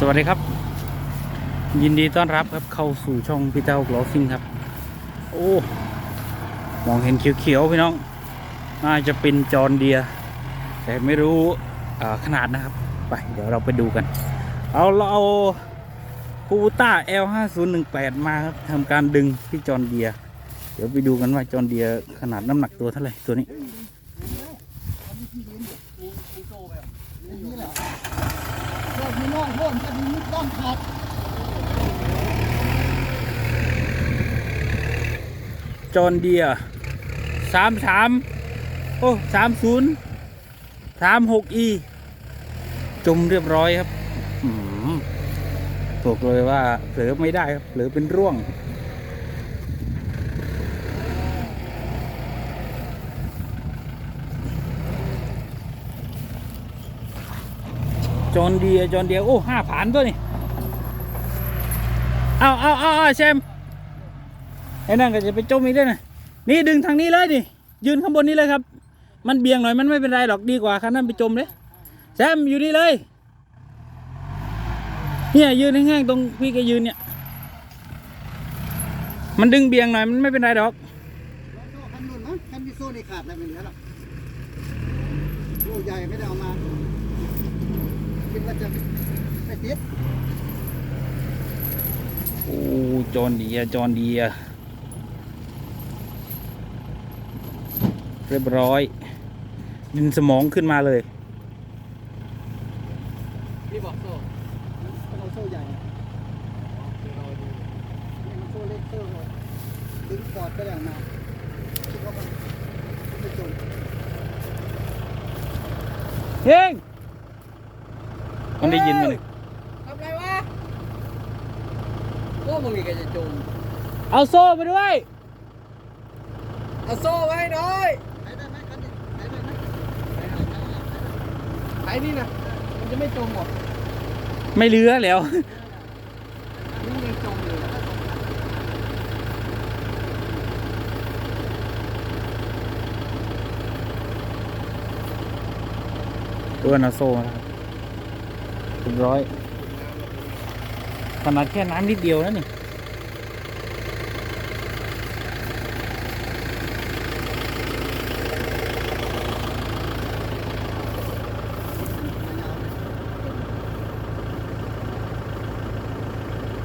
สวัสดีครับ ยินดีต้อนรับครับเข้าสู่ช่องพี่เต้ากลอฟิงครับ โอ้มองเห็นเขียวๆพี่น้อง น่าจะเป็นจอนเดีย แต่ไม่รู้ขนาดนะครับ ไป เดี๋ยวเราไปดูกัน เอาเราเอาคูต้า L5018 มาครับทำการดึงที่จอนเดีย เดี๋ยวไปดูกันว่าจอนเดียขนาดน้ำหนักตัวเท่าไหร่ตัวนี้ นี่แหละเจ้าพี่น้องพ่นจะมีมิตรด้านขาด จอนเดียสามสามโอ้สามศูนย์สามหกอีจมเรียบร้อยครับบอกเลยว่าเผลอไม่ได้ครับเผลอเป็นร่วง จอนเดียจอนเดียโอ้ห้าผ่านตัวนี่ เอาเอาเอาเอาแซม ไอ้นั่นก็จะไปจมอีกด้วยนะนี่ดึงทางนี้เลยดิยืนข้างบนนี้เลยครับ มันเบี่ยงหน่อยมันไม่เป็นไรหรอกดีกว่าคันนั้นไปจมเลยแซมอยู่นี่เลยเนี่ยยืนแห้งๆตรงพี่แกยืนเนี่ย มันดึงเบี่ยงหน่อยมันไม่เป็นไรหรอกโซ่คันนุ่นนะคันที่โซ่นี่ขาดแล้วไม่เหลือหรอกโซ่ใหญ่ไม่ได้เอามาคิดว่าจะไม่ติดโอ้จอนเดียจอนเดีย เรียบร้อย ดินสมองขึ้นมาเลยพี่บอกโซ่เราโซ่ใหญ่อะนี่มันโซ่เล็กโซ่ดึงปอดไปแล้วมาคิดว่ามันไม่จมเฮ้งมันได้ยินมาเลยทำไรวะโซ่มึงนี่แกจะจมเอาโซ่ไปด้วย เอาโซ่ไว้ให้หน่อย ไปได้ไหมคันนี้ไปได้ไหม ไอ้นี่นะมันจะไม่จมหรอกไม่เลือแล้ว นี่ยังจมอยู่เพื่อนาโซ่มาแล้วครับเรียบร้อยขนาดแค่น้ำนิดเดียวนะนี่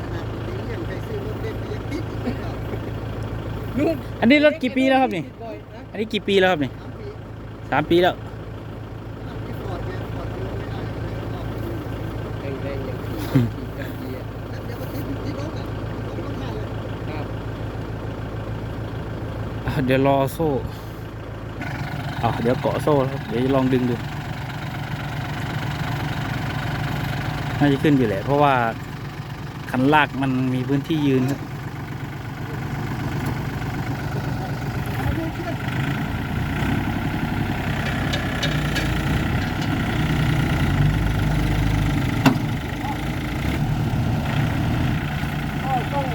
ขนาดนี้ยังใครซื้อรถเล็กไปยังติดอีกไม่เข้า นู่น อันนี้รถกี่ปีแล้วครับนี่ อันนี้กี่ปีแล้วครับนี่สามปีแล้วเดี๋ยวรอะรถก็ท่เอาเดี๋ยวรอโซ่เดี๋ยวเกาะโซ่ครับ เดี๋ยวลองดึงดูน่าจะขึ้นอยู่แหละ เพราะว่าคันลากมันมีพื้นที่ยืนครับ ต้อง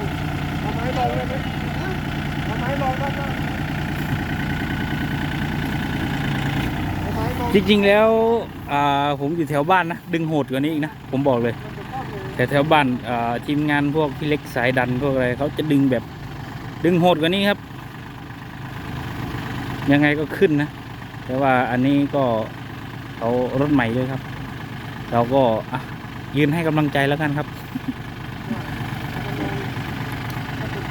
เอาไม้ลงได้ไหมเอาไม้ลงได้ไหมเอาไม้ลง จ ริงๆแล้วผมอยู่แถวบ้านนะ ดึงโหดกว่านี้อีกนะ ผมบอกเลย แต่แถวบ้านทีมงานพวกพี่เล็กสายดันพวกอะไรเขาจะดึงแบบดึงโหดกว่านี้ครับ ยังไงก็ขึ้นนะ แต่ว่าอันนี้ก็เขารถใหม่เลยครับ เราก็ยืนให้กำลังใจแล้วกันครับ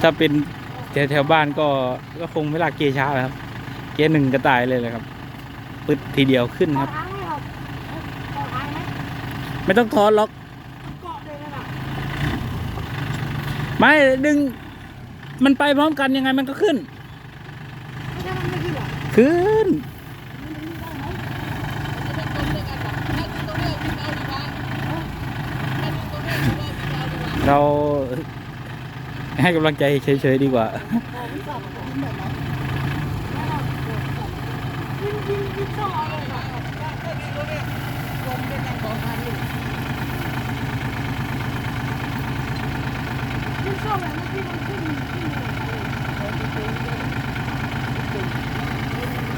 ถ้าเป็นแถวแถวบ้านก็ก็คงไม่ลากเกียร์ช้าแล้วครับ เกียร์หนึ่งก็ตายเลยเลยครับ ปึ๊ดทีเดียวขึ้นครับ ไม่ต้องทอนหรอก ไม่ดึง มันไปพร้อมกันยังไงมันก็ขึ้น ขึ้น เราให้กำลังใจเฉยๆดีกว่า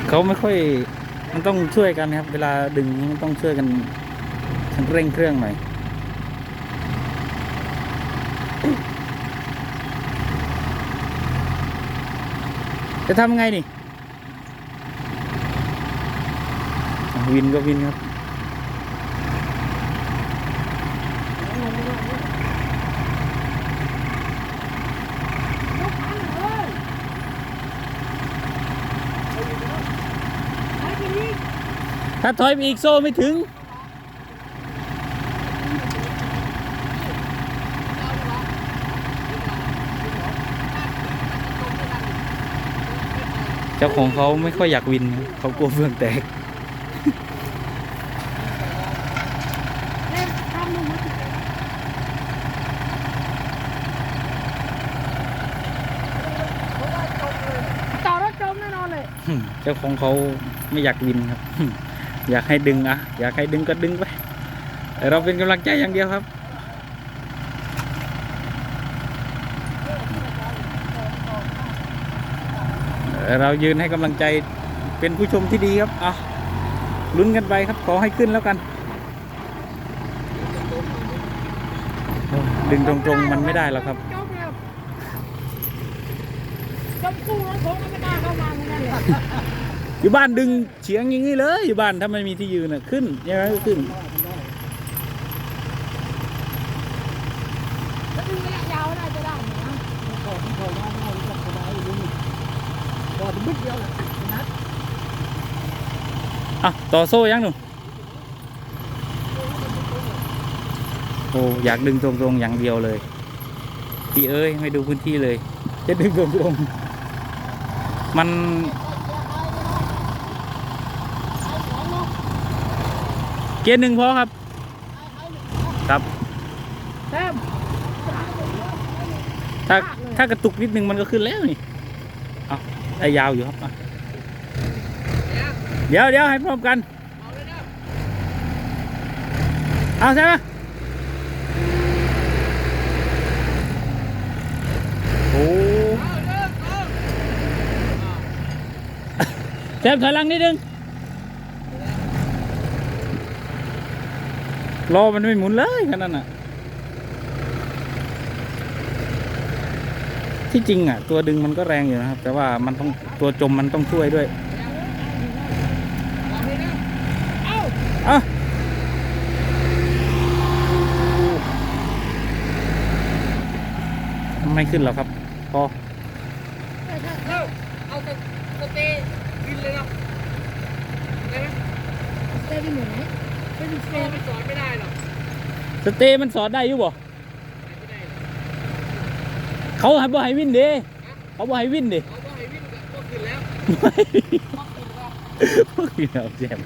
เขาไม่ค่อย มันต้องช่วยกันครับ เวลาดึงมันต้องช่วยกันทั้เร่งเครื่องหน่อยจะทำไงนี่ วินก็วินครับ ถ้าถอยไปอีกโซ่ไม่ถึง เจ้าของเขาไม่ค่อยอยากวิน เขากลัวเฟืองแตก ต่อรถจมแน่นอนเลย อืม เจ้าของเขาไม่อยากวินครับ อยากให้ดึงอะอยากให้ดึงก็ดึงไปเราเป็นกำลังใจอย่างเดียวครับเรายืนให้กำลังใจเป็นผู้ชมที่ดีครับอะลุ้นกันไปครับขอให้ขึ้นแล้วกัน ดึงตรงๆมันไม่ได้หรอกครับ จมแล้วจมสู้รถผมก็ไม่กล้าเข้ามาเหมือนกันเลยอยู่บ้านดึงเฉียงอย่างนี้เลยอยู่บ้านถ้าไม่มีที่ยืนน่ะขึ้นยังไงก็ขึ้น แล้วดึงระยะยาวน่าจะได้นะขอที่เขาว่าได้ก็สบายอยู่นี่ก่อนบึ้ดเดียวแหละนัดอะ ต่อโซ่ยังหนูโอ้อยากดึงตรงๆอย่างเดียวเลยพี่เอ้ย ไม่ดูพื้นที่เลย จะดึงตรงๆ มัน เกียร์หนึ่งพอครับ ครับแต้มถ้าถ้ากระตุกนิดนึงมันก็ขึ้นแล้วนี่เอาได้ยาวอยู่ครับอะเดี๋ยวเดี๋ยวให้พร้อมกันเอาใช่ไหมโอ้ แซมถอยหลังนิดนึงรอมันไม่หมุนเลยขนาดนั้นน่ะ ที่จริงอะ ตัวดึงมันก็แรงอยู่นะครับ แต่ว่ามันต้องตัวจมมันต้องช่วยด้วยอ้าไม่ขึ้นหรอครับ พอ เอาแต่สเต ย์กินเลยเนาะได้ไหมสเตย์ที่หนูไม่มีสเตย์ไม่สอนไม่ได้หรอกสเตย์มันสอนได้อยู่บ่เขาให้บ่ให้วินเด้เขาบ่ให้วินเด้เอาก็ให้วิ่งก็ขึ้นแล้วไม่พวกพี่น้องแจม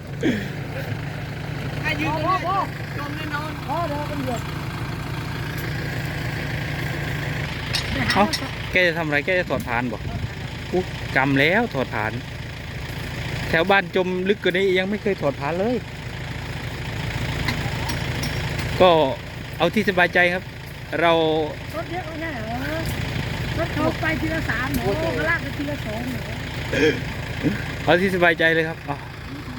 ถ้ายืนตรงนี้จมแน่นอนพอเดี๋ยวเป็นหยดเอ้าแกจะทำอะไรแกจะถอดผ่านบ่กูกำแล้วถอดผ่าน แถวบ้านจมลึกกว่านี้ยังไม่เคยถอดผาเลย ก็เอาที่สบายใจครับ เรารถเยอะแน่เหรอรถเขาไปทีละสามหนูก็ลากไปทีละสองหนูเอาที่สบายใจเลยครับ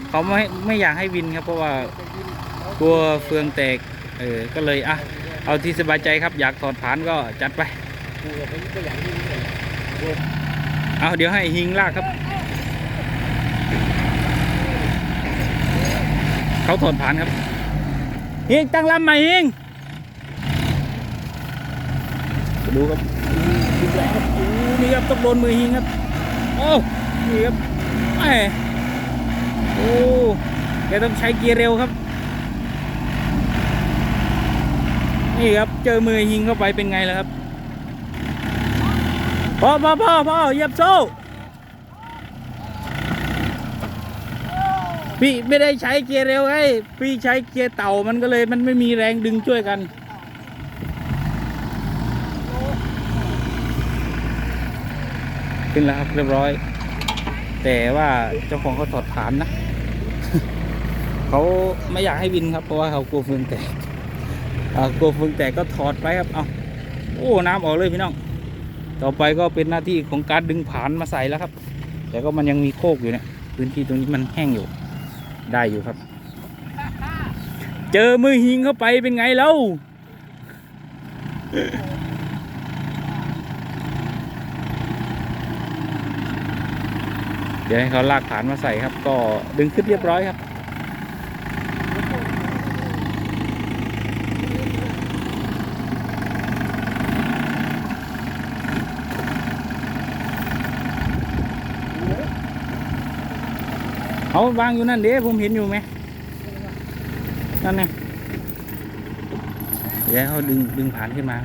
เขาไม่ไม่อยากให้วินครับ เพราะว่ากลัวเฟืองแตก เออก็เลยอะเอาที่สบายใจครับ อยากถอดผ่านก็จัดไปเอาเดี๋ยวให้หิงลากครับ เขาถอดผ่านครับหิงตั้งลำใหม่หิงดูครับดูแรงครับโอ้นี่ครับต้องโดนมือหิงครับ โอ้นี่ครับแหมโอ้แกต้องใช้เกียร์เร็วครับ นี่ครับเจอมือหิงเข้าไปเป็นไงล่ะครับพ่อพ่อพ่อพ่อเหยียบโซ่ พี่ไม่ได้ใช้เกียร์เร็วไงพี่ใช้เกียร์เต่ามันก็เลย มันไม่มีแรงดึงช่วยกัน ขึ้นแล้วครับเรียบร้อย แต่ว่าเจ้าของเขาถอดฐานนะ เขาไม่อยากให้วินครับเพราะว่าเขากลัวเฟืองแตกกลัวเฟืองแตกก็ถอดไปครับ เอาโอ้น้ำออกเลยพี่น้อง ต่อไปก็เป็นหน้าที่ของการดึงผานมาใส่แล้วครับ แต่ก็มันยังมีโคกอยู่เนี่ยพื้นที่ตรงนี้มันแห้งอยู่ ได้อยู่ครับ เจอมือหิงเข้าไปเป็นไงแล้วเดี๋ยวให้เขาลากฐานมาใส่ครับ ก็ดึงขึ้นเรียบร้อยครับ เขาวางอยู่นั่นเด้ผมเห็นอยู่ไหมนั่นไงเดี๋ยวให้เขาดึงดึงผ่านขึ้นมา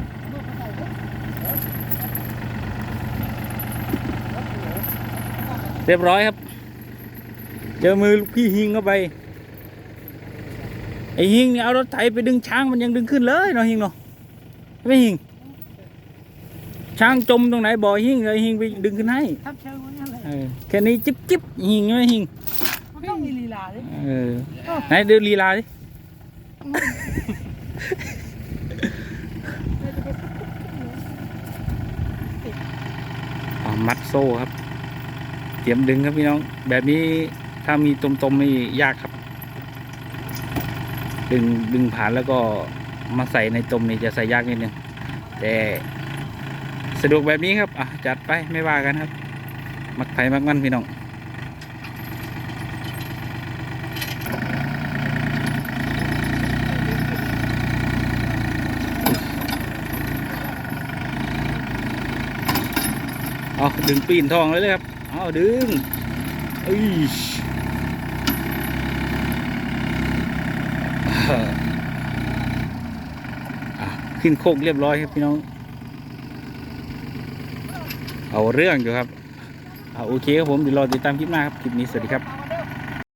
เรียบร้อยครับ เจอมือลูกพี่ฮิงเข้าไป ไอ้ฮิงเนี่ยเอารถไถไปดึงช้างมันยังดึงขึ้นเลยเนาะฮิงเนาะไม่ฮิง ช้างจมตรงไหนบ่อฮิงเลยฮิงไปดึงขึ้นให้ทับเชิงมันนั่นแหละเออแค่นี้จิ๊บจิ๊บฮิงไม่ฮิงมันต้องมี ลีลาดิเออไหนเดูลีลาดิอ๋อมัดโซ่ครับ เตรียมดึงครับพี่น้อง แบบนี้ถ้ามีตมๆนี่ยากครับ ดึงดึงผ่านแล้วก็มาใส่ในตมนี่จะใส่ยากนิดนึงแต่สะดวกแบบนี้ครับอะจัดไปไม่ว่ากันครับ มักไผ่มักมันพี่น้อง เอาดึงปีนทองเลยเลยครับ เอาดึงอุ้ยขึ้นโคกเรียบร้อยครับพี่น้อง เอาเรื่องอยู่ครับ เอาโอเคครับผมเดี๋ยวรอติดตามคลิปหน้าครับ คลิปนี้สวัสดีครับ